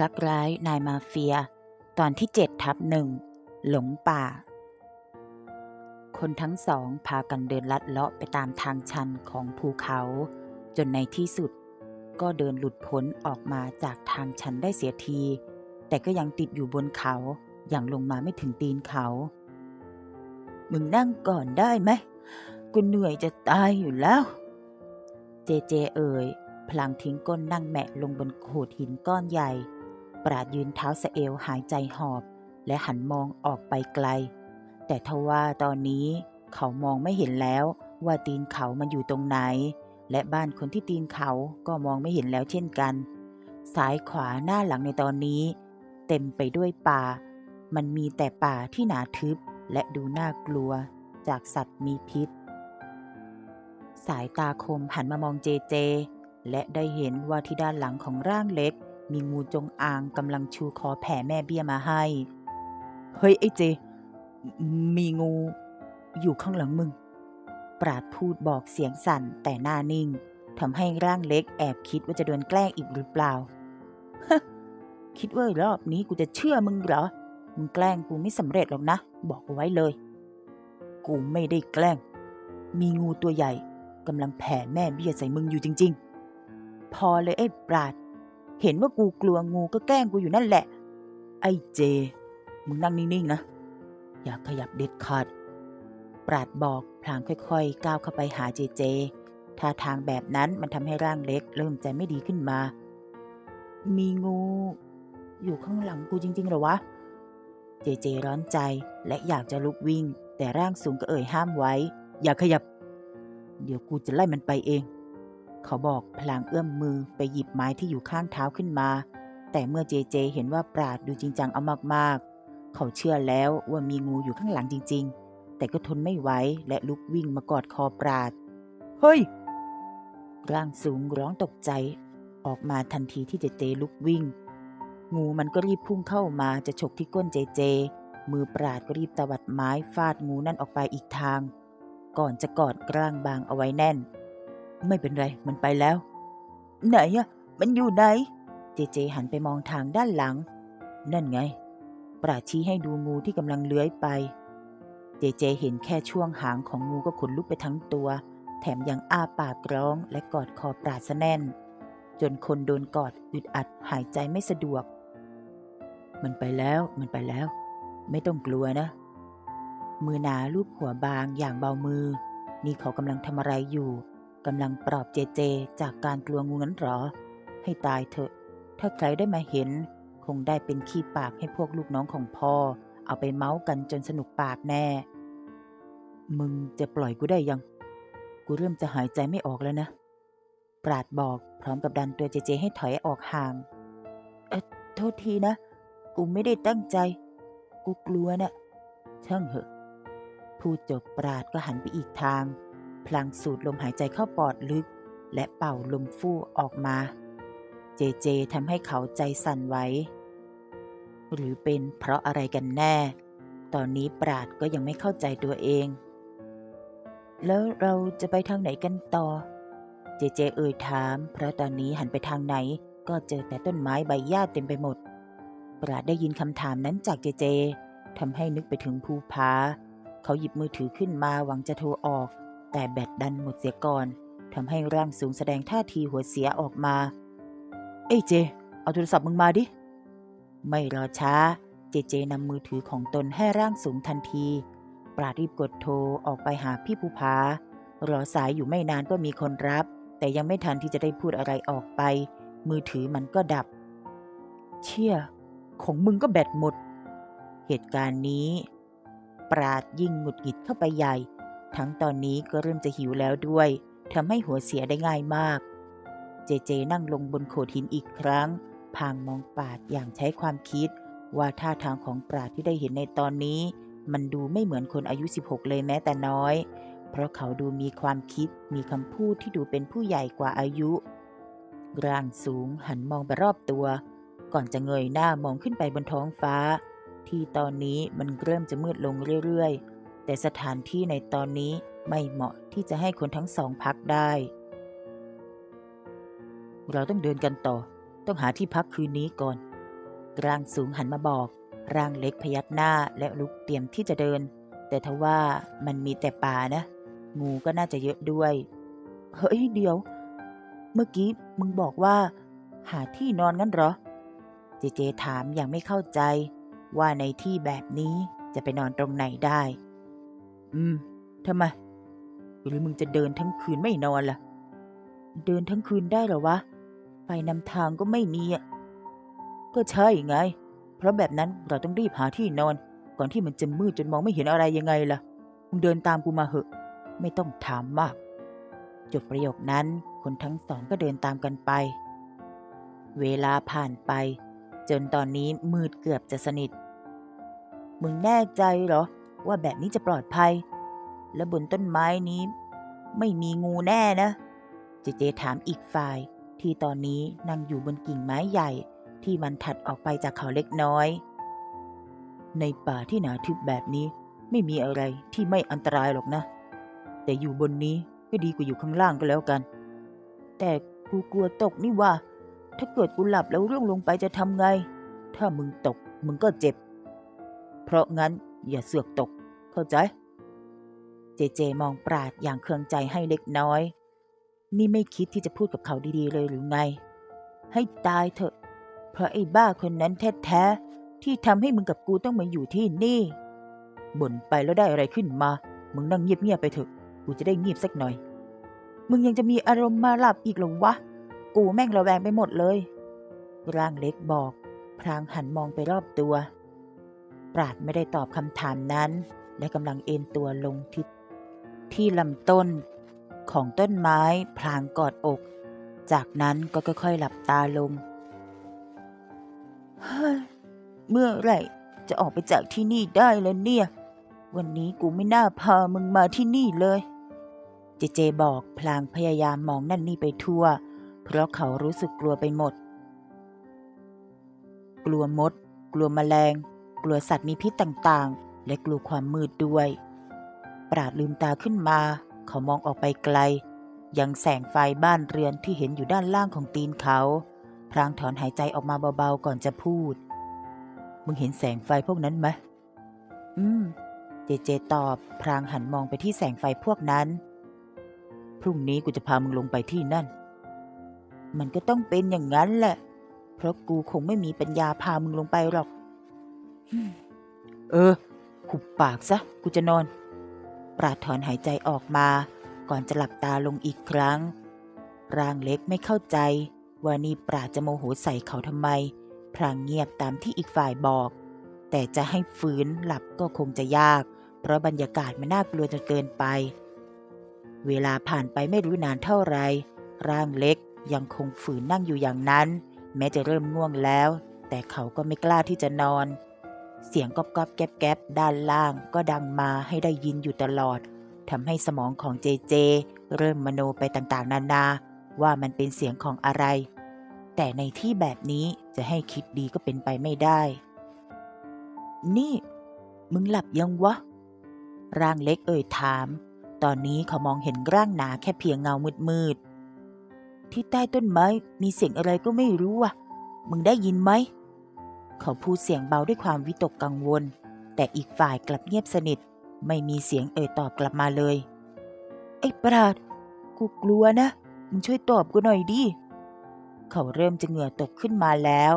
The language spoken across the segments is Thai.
รักร้ายนายมาเฟีย ตอนที่7ทับหนึ่งหลงป่า คนทั้งสองพากันเดินลัดเลาะไปตามทางชันของภูเขา จนในที่สุด ก็เดินหลุดพ้นออกมาจากทางชันได้เสียที แต่ก็ยังติดอยู่บนเขาอย่างลงมาไม่ถึงตีนเขา มึงนั่งก่อนได้ไหมกูเหนื่อยจะตายอยู่แล้ว เจเจเอ่ยพลางทิ้งก้นนั่งแมะลงบนโขดหินก้อนใหญ่ ปราดยืนเท้าสะเอวหายใจหอบ และหันมองออกไปไกล แต่ทว่าตอนนี้เขามองไม่เห็นแล้วว่าตีนเขามันอยู่ตรงไหน และบ้านคนที่ตีนเขาก็มองไม่เห็นแล้วเช่นกันซ้ายขวาหน้าหลังในตอนนี้ เต็มไปด้วยป่า มันมีแต่ป่าที่หนาทึบและดูน่ากลัวจากสัตว์มีพิษ สายตาคมหันมามองเจเจ และได้เห็นว่าที่ด้านหลังของร่างเล็ก มีงูจงอางกำลังชูคอแผ่แม่เบี้ยมาให้ เฮ้ย ไอ้เจ มีงู อยู่ข้างหลังมึง ปราดพูดบอกเสียงสั่นแต่หน้านิ่งทำให้ร่างเล็กแอบคิดว่าจะโดนแกล้งอีกหรือเปล่า คิดว่ารอบนี้กูจะเชื่อมึงเหรอ มึงแกล้งกูไม่สำเร็จหรอกนะ บอกเอาไว้เลย กูไม่ได้แกล้ง มีงูตัวใหญ่กำลังแผ่แม่เบี้ยใส่มึงอยู่จริง ๆ พอเลยไอ้ปราด เห็นว่ากูกลัวงูก็แกล้งกูอยู่นั่นแหละ ไอ้เจ มึงนั่งนิ่งๆนะ อย่าขยับเด็ดขาด ปราดบอกพลางค่อยๆ ก้าวเข้าไปหาเจเจ ท่าทางแบบนั้นมันทำให้ร่างเล็กเริ่มใจไม่ดีขึ้นมา มีงู อยู่ข้างหลังกูจริงๆเหรอวะ เจเจร้อนใจและอยากจะลุกวิ่ง แต่ร่างสูงก็เอ่ยห้ามไว้ อย่าขยับ เดี๋ยวกูจะไล่มันไปเอง เขาบอกพลางเอื้อมมือไปหยิบไม้ที่อยู่ข้างเท้าขึ้นมา แต่เมื่อเจเจเห็นว่าปราดดูจริงจังเอามากๆ เขาเชื่อแล้วว่ามีงูอยู่ข้างหลังจริง ๆ แต่ก็ทนไม่ไหวและลุกวิ่งมากอดคอปราด เฮ้ย ร่างสูงร้องตกใจ ออกมาทันทีที่เจเจลุกวิ่ง งูมันก็รีบพุ่งเข้ามาจะฉกที่ก้นเจเจ มือปราดก็รีบตวัดไม้ฟาดงูนั่นออกไปอีกทาง ก่อนจะกอดกลางบางเอาไว้แน่น ไม่เป็นไร มันไปแล้ว ไหนอะมันอยู่ไหน เจเจหันไปมองทางด้านหลัง นั่นไง ปราชี้ให้ดูงูที่กำลังเลื้อยไป เจเจเห็นแค่ช่วงหางของงูก็ขนลุกไปทั้งตัว แถมยังอ้าปากร้องและกอดคอปราดซะแน่น จนคนโดนกอดอึดอัดหายใจไม่สะดวก มันไปแล้ว มันไปแล้ว ไม่ต้องกลัวนะ มือหนาลูบหัวบางอย่างเบามือ นี่เขากำลังทำอะไรอยู่ กำลังปลอบเจเจจากการกลัวงูนั้นหรอ ให้ตายเถอะ ถ้าใครได้มาเห็น คงได้เป็นขี้ปากให้พวกลูกน้องของพ่อ เอาไปเมาส์กันจนสนุกปากแน่ มึงจะปล่อยกูได้ยัง กูเริ่มจะหายใจไม่ออกแล้วนะ ปราดบอกพร้อมกับดันตัวเจเจให้ถอยออกห่างเออโทษทีนะ กูไม่ได้ตั้งใจ กูกลัวนะ่ะช่างเหอะพูดจบปราดก็หันไปอีกทาง พลางสูดลมหายใจเข้าปอดลึก และเป่าลมฟู่ออกมา เจเจทำให้เขาใจสั่นไว้หรือเป็นเพราะอะไรกันแน่ ตอนนี้ปราดก็ยังไม่เข้าใจตัวเอง แล้วเราจะไปทางไหนกันต่อ เจเจเอ่ยถาม เพราะตอนนี้หันไปทางไหน ก็เจอแต่ต้นไม้ใบหญ้าเต็มไปหมด ปราดได้ยินคำถามนั้นจากเจเจทำให้นึกไปถึงภูผาเขาหยิบมือถือขึ้นมาหวังจะโทรออก แต่แบตดันหมดเสียก่อนทำให้ร่างสูงแสดงท่าทีหัวเสียออกมา เอ้ยเจ เอาโทรศัพท์มึงมาดิ ไม่รอช้า เจเจนำมือถือของตนให้ร่างสูงทันที ปราดรีบกดโทรออกไปหาพี่ภูผารอสายอยู่ไม่นานก็มีคนรับ แต่ยังไม่ทันที่จะได้พูดอะไรออกไป มือถือมันก็ดับ เชี่ย ของมึงก็แบตหมด เหตุการณ์นี้ ปราดยิ่งหงุดหงิดเข้าไปใหญ่ ทั้งตอนนี้ก็เริ่มจะหิวแล้วด้วยทำให้หัวเสียได้ง่ายมาก เจเจนั่งลงบนโขดหินอีกครั้ง พางมองปราดอย่างใช้ความคิด ว่าท่าทางของปราดที่ได้เห็นในตอนนี้ มันดูไม่เหมือนคนอายุ 16 เลยแม้แต่น้อย เพราะเขาดูมีความคิด มีคำพูดที่ดูเป็นผู้ใหญ่กว่าอายุร่างสูงหันมองไปรอบตัว ก่อนจะเงยหน้ามองขึ้นไปบนท้องฟ้า ที่ตอนนี้มันเริ่มจะมืดลงเรื่อยๆ แต่สถานที่ในตอนนี้ไม่เหมาะที่จะให้คนทั้งสองพักได้ เราต้องเดินกันต่อ ต้องหาที่พักคืนนี้ก่อนร่างสูงหันมาบอก ร่างเล็กพยักหน้าและลุกเตรียมที่จะเดิน แต่ทว่ามันมีแต่ป่านะ งูก็น่าจะเยอะด้วย เฮ้ยเดี๋ยว เมื่อกี้มึงบอกว่า หาที่นอนงั้นเหรอ เจเจถามอย่างไม่เข้าใจ ว่าในที่แบบนี้จะไปนอนตรงไหนได้ อืมทำไม หรือมึงจะเดินทั้งคืนไม่นอนล่ะ เดินทั้งคืนได้เหรอวะไฟนำทางก็ไม่มีอะ ก็ใช่ไง เพราะแบบนั้นเราต้องรีบหาที่นอน ก่อนที่มันจะมืดจนมองไม่เห็นอะไรยังไงล่ะ มึงเดินตามกูมาเหอะ ไม่ต้องถามมาก จบประโยคนั้น คนทั้งสองก็เดินตามกันไป เวลาผ่านไป จนตอนนี้มืดเกือบจะสนิท มึงแน่ใจเหรอ ว่าแบบนี้จะปลอดภัย และบนต้นไม้นี้ ไม่มีงูแน่นะ เจเจถามอีกฝ่าย ที่ตอนนี้นั่งอยู่บนกิ่งไม้ใหญ่ ที่มันถัดออกไปจากเขาเล็กน้อย ในป่าที่หนาทึบแบบนี้ ไม่มีอะไรที่ไม่อันตรายหรอกนะ แต่อยู่บนนี้ก็ดีกว่าอยู่ข้างล่างก็แล้วกัน แต่กูกลัวตกนี่ว่า ถ้าเกิดกูหลับแล้วร่วงลงไปจะทำไง ถ้ามึงตกมึงก็เจ็บ เพราะงั้น อย่าเสือกตก เข้าใจ เจเจมองปราดอย่างเคืองใจให้เล็กน้อย นี่ไม่คิดที่จะพูดกับเขาดีๆเลยหรือไง ให้ตายเถอะ เพราะไอ้บ้าคนนั้นแท้ๆที่ทำให้มึงกับกูต้องมาอยู่ที่นี่บ่นไปแล้วได้อะไรขึ้นมา มึงนั่งเงียบๆไปเถอะ กูจะได้เงียบสักหน่อย มึงยังจะมีอารมณ์มาหลับอีกหรอวะ กูแม่งระแวงไปหมดเลย ร่างเล็กบอก พรางหันมองไปรอบตัว ปราดไม่ได้ตอบคำถามนั้น และกำลังเอนตัวลงที่ที่ลำต้นของต้นไม้พลางกอดอก จากนั้นก็ค่อยๆหลับตาลงเฮ้เมื่อไรจะออกไปจากที่นี่ได้แล้วเนี่ย วันนี้กูไม่น่าพามึงมาที่นี่เลย เจเจบอกพลางพยายามมองนั่นนี่ไปทั่ว เพราะเขารู้สึกกลัวไปหมด กลัวมด กลัวแมลง กลัวสัตว์มีพิษต่างๆ และกลัวความมืดด้วย ปราดลืมตาขึ้นมา เขามองออกไปไกล ยังแสงไฟบ้านเรือนที่เห็นอยู่ด้านล่างของตีนเขา พรางถอนหายใจออกมาเบาๆก่อนจะพูด มึงเห็นแสงไฟพวกนั้นไหมอืม เจเจตอบ พรางหันมองไปที่แสงไฟพวกนั้น พรุ่งนี้กูจะพามึงลงไปที่นั่น มันก็ต้องเป็นอย่างนั้นแหละ เพราะกูคงไม่มีปัญญาพามึงลงไปหรอก เออขุบปากซะ กูจะนอน ปราดถอนหายใจออกมา ก่อนจะหลับตาลงอีกครั้ง ร่างเล็กไม่เข้าใจ ว่านี่ปราดจะโมโหใส่เขาทำไม พรางเงียบตามที่อีกฝ่ายบอก แต่จะให้ฟื้นหลับก็คงจะยาก เพราะบรรยากาศมันน่ากลัวจนเกินไป เวลาผ่านไปไม่รู้นานเท่าไร ร่างเล็กยังคงฝืนนั่งอยู่อย่างนั้น แม้จะเริ่มง่วงแล้ว แต่เขาก็ไม่กล้าที่จะนอน เสียงก๊อบก๊อบแก๊บแก๊บด้านล่างก็ดังมาให้ได้ยินอยู่ตลอดทำให้สมองของเจเจ เริ่มมโนไปต่างๆ นานาว่ามันเป็นเสียงของอะไร แต่ในที่แบบนี้จะให้คิดดีก็เป็นไปไม่ได้ นี่ มึงหลับยังวะ ร่างเล็กเอ่ยถาม ตอนนี้เขามองเห็นร่างหนาแค่เพียงเงามืดๆที่ใต้ต้นไม้มีเสียงอะไรก็ไม่รู้อะ มึงได้ยินไหม เขาพูดเสียงเบาด้วยความวิตกกังวล แต่อีกฝ่ายกลับเงียบสนิท ไม่มีเสียงเอ่ยตอบกลับมาเลย ไอ้ปราด กูกลัวนะ มึงช่วยตอบกูหน่อยดิ เขาเริ่มจะเหงื่อตกขึ้นมาแล้ว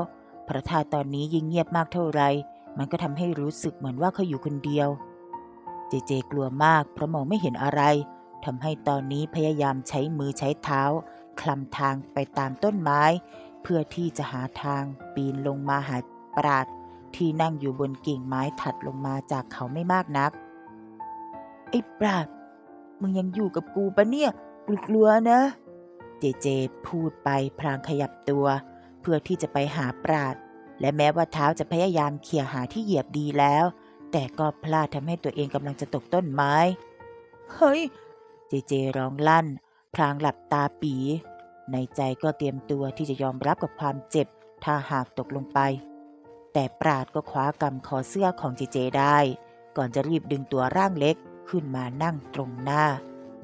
พระถ้าตอนนี้ยิ่งเงียบมากเท่าไร มันก็ทำให้รู้สึกเหมือนว่าเขาอยู่คนเดียว เจเจกลัวมากเพราะมองไม่เห็นอะไรทำให้ตอนนี้พยายามใช้มือใช้เท้า คลำทางไปตามต้นไม้ เพื่อที่จะหาทางปีนลงมาหา ปราดที่นั่งอยู่บนกิ่งไม้ถัดลงมาจากเขาไม่มากนัก ไอ้ปราดมึงยังอยู่กับกูปะเนี่ยกูกลัวนะ เจเจพูดไปพลางขยับตัว เพื่อที่จะไปหาปราด และแม้ว่าเท้าจะพยายามเขี่ยหาที่เหยียบดีแล้ว แต่ก็พลาดทำให้ตัวเองกำลังจะตกต้นไม้ เฮ้ย เจเจร้องลั่น พลางหลับตาปี ในใจก็เตรียมตัวที่จะยอมรับกับความเจ็บ ถ้าหากตกลงไป แต่ปราดก็คว้ากำคอเสื้อของเจเจได้ ก่อนจะรีบดึงตัวร่างเล็กขึ้นมานั่งตรงหน้า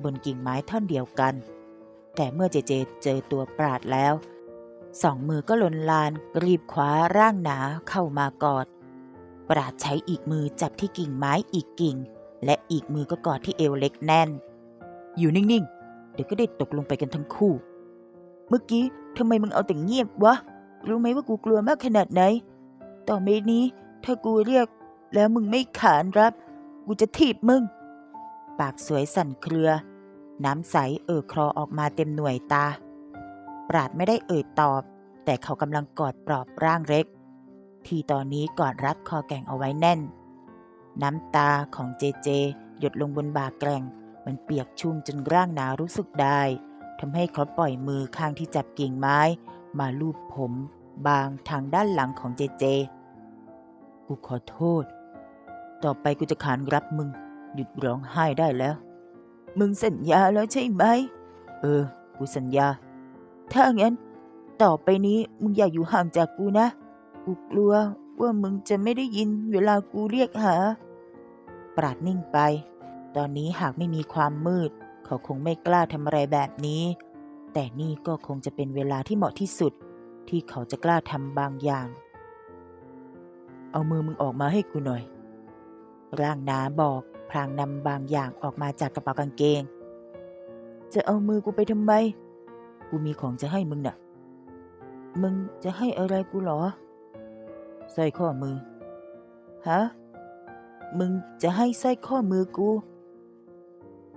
บนกิ่งไม้ท่อนเดียวกัน แต่เมื่อเจเจเจอตัวปราดแล้ว สองมือก็ลนลานรีบคว้าร่างหนาเข้ามากอด ปราดใช้อีกมือจับที่กิ่งไม้อีกกิ่ง และอีกมือก็กอดที่เอวเล็กแน่น อยู่นิ่งๆ เดี๋ยวก็ได้ตกลงไปกันทั้งคู่ เมื่อกี้ทำไมมึงเอาแต่เงียบวะ รู้ไหมว่ากูกลัวมากขนาดไหน ต่อไปนี้ ถ้ากูเรียก แล้วมึงไม่ขานรับ กูจะถีบมึง ปากสวยสั่นเครือ น้ำใสเอ่อคลอออกมาเต็มหน่วยตา ปราดไม่ได้เอ่ยตอบ แต่เขากำลังกอดปลอบร่างเล็ก ที่ตอนนี้กอดรัดคอแก่งเอาไว้แน่น น้ำตาของเจเจ หยดลงบนบ่าแกร่ง มันเปียกชุ่มจนร่างหนาวรู้สึกได้ทำให้เขาปล่อยมือข้างที่จับกิ่งไม้ มาลูบผมบางทางด้านหลังของเจเจ กูขอโทษ ต่อไปกูจะขานรับมึง หยุดร้องไห้ได้แล้ว มึงสัญญาแล้วใช่ไหม เออ กูสัญญา ถ้างั้น ต่อไปนี้มึงอย่าอยู่ห่างจากกูนะ กูกลัวว่ามึงจะไม่ได้ยินเวลากูเรียกหา ปราดนิ่งไป ตอนนี้หากไม่มีความมืด เขาคงไม่กล้าทำอะไรแบบนี้ แต่นี่ก็คงจะเป็นเวลาที่เหมาะที่สุด ที่เขาจะกล้าทำบางอย่าง เอามือมึงออกมาให้กูหน่อย ร่างนาบอกพลางนำบางอย่างออกมาจากกระเป๋ากางเกง จะเอามือกูไปทำไม กูมีของจะให้มึงน่ะ มึงจะให้อะไรกูเหรอสร้อยข้อมือ ฮะ มึงจะให้สร้อยข้อมือกู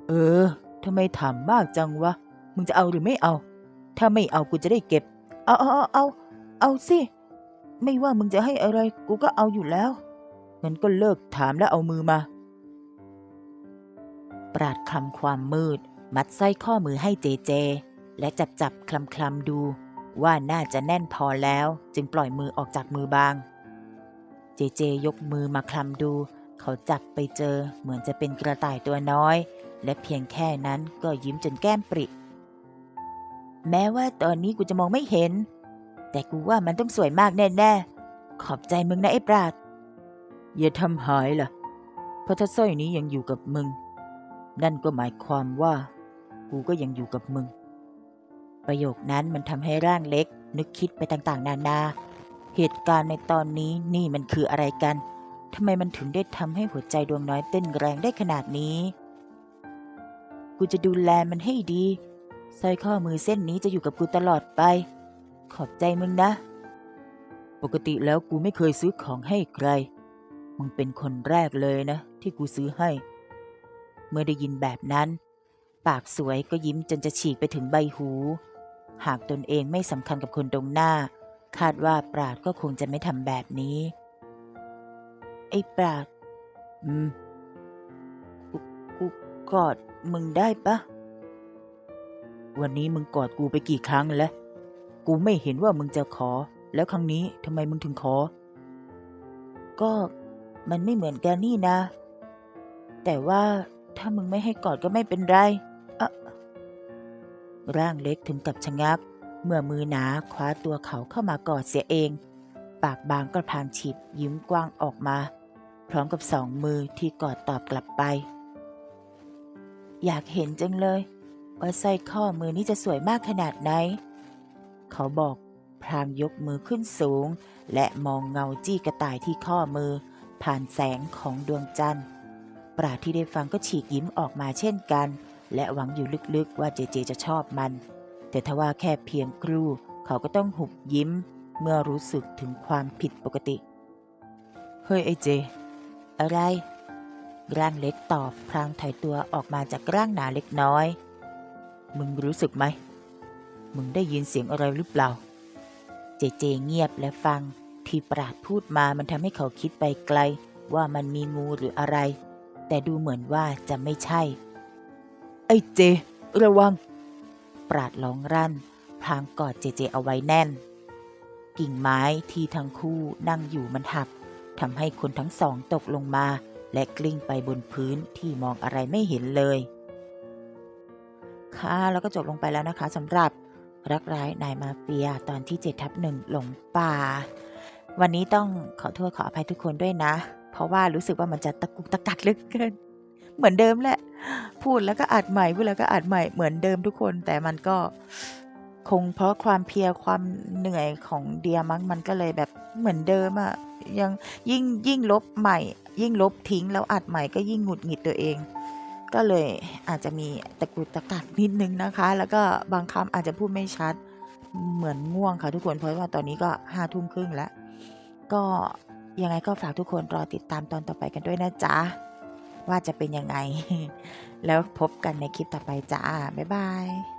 เออทำไมถามมากจังวะ มึงจะเอาหรือไม่เอา ถ้าไม่เอากูจะได้เก็บ เอาเอาเอาเอาเอาสิ ไม่ว่ามึงจะให้อะไร กูก็เอาอยู่แล้วงั้นก็เลิกถามแล้วเอามือมา ปราดคลำความมืด มัดไส้ข้อมือให้เจเจ และจับจับคลำคลำดู ว่าน่าจะแน่นพอแล้ว จึงปล่อยมือออกจากมือบาง เจเจยกมือมาคลำดู เขาจับไปเจอเหมือนจะเป็นกระต่ายตัวน้อย และเพียงแค่นั้นก็ยิ้มจนแก้มปริ แม้ว่าตอนนี้กูจะมองไม่เห็น แต่กูว่ามันต้องสวยมากแน่ๆ ขอบใจมึงนะไอ้ปราด อย่าทำหายล่ะ เพราะถ้าสร้อยนี้ยังอยู่กับมึง นั่นก็หมายความว่า กูก็ยังอยู่กับมึง ประโยคนั้นมันทำให้ร่างเล็ก นึกคิดไปต่างๆ นานา เหตุการณ์ในตอนนี้นี่มันคืออะไรกันทำไมมันถึงได้ทำให้หัวใจดวงน้อยเต้นแรงได้ขนาดนี้ กูจะดูแลมันให้ดีสร้อยข้อมือเส้นนี้จะอยู่กับกูตลอดไป ขอบใจมึงนะ ปกติแล้วกูไม่เคยซื้อของให้ใคร มึงเป็นคนแรกเลยนะ ที่กูซื้อให้ เมื่อได้ยินแบบนั้น ปากสวยก็ยิ้มจนจะฉีกไปถึงใบหู หากตนเองไม่สำคัญกับคนตรงหน้า คาดว่าปราดก็คงจะไม่ทำแบบนี้ ไอ้ปราด อืม กูกูกอดมึงได้ปะวันนี้มึงกอดกูไปกี่ครั้งแล้ว กูไม่เห็นว่ามึงจะขอ แล้วครั้งนี้ทำไมมึงถึงขอ ก็มันไม่เหมือนกันนี่นะ แต่ว่าถ้ามึงไม่ให้กอดก็ไม่เป็นไรอะร่างเล็กถึงกับชะงัก เมื่อมือหนาคว้าตัวเขาเข้ามากอดเสียเอง ปากบางก็พางฉีบยิ้มกว้างออกมา พร้อมกับสองมือที่กอดตอบกลับไป อยากเห็นจังเลย ว่าสร้อยข้อมือนี้จะสวยมากขนาดไหน เขาบอกพลางยกมือขึ้นสูง และมองเงาจี้กระต่ายที่ข้อมือ ผ่านแสงของดวงจันทร์ปราที่ได้ฟังก็ฉีกยิ้มออกมาเช่นกัน และหวังอยู่ลึกๆว่าเจเจจะชอบมัน แต่ทว่าแค่เพียงครู่เขาก็ต้องหุบยิ้ม เมื่อรู้สึกถึงความผิดปกติ เฮ้ยไอเจ อะไร ร่างเล็กตอบพลางถอยตัวออกมาจากร่างหนาเล็กน้อย มึงรู้สึกไหม มึงได้ยินเสียงอะไรหรือเปล่า เจเจเงียบและฟัง ที่ปราดพูดมามันทำให้เขาคิดไปไกล ว่ามันมีงูหรืออะไร แต่ดูเหมือนว่าจะไม่ใช่ ไอ้เจ ระวัง ปราดร้องรั่น พลางกอดเจเจเอาไว้แน่น กิ่งไม้ที่ทั้งคู่นั่งอยู่มันหักทำให้คนทั้งสองตกลงมา และกลิ้งไปบนพื้นที่มองอะไรไม่เห็นเลยค่ะแล้วก็จบลงไปแล้วนะคะสำหรับ รักร้ายนายมาเฟียตอนที่7ทับหนึ่งหลงป่า วันนี้ต้องขอโทษขออภัยทุกคนด้วยนะ เพราะว่ารู้สึกว่ามันจะตะกุกตะกักเหลึกเกิน เหมือนเดิมแหละ พูดแล้วก็อัดใหม่พูดแล้วก็อัดใหม่เหมือนเดิมทุกคนแต่มันก็คงเพราะความเพียรความเหนื่อยของเดียมั้งมันก็เลยแบบเหมือนเดิมอะยังยิ่งยิ่งลบใหม่ ยิ่งลบทิ้งแล้วอัดใหม่ก็ยิ่งหงุดหงิดตัวเอง ก็เลยอาจจะมีตะกุกตะกักนิดนึงนะคะ แล้วก็บางคำอาจจะพูดไม่ชัดเหมือนง่วงค่ะทุกคนเพราะว่าตอนนี้ก็ห้าทุ่มครึ่งแล้ว ก็ยังไงก็ฝากทุกคนรอติดตามตอนต่อไปกันด้วยนะจ๊ะ ว่าจะเป็นยังไง แล้วพบกันในคลิปต่อไปจ้า บ๊ายบาย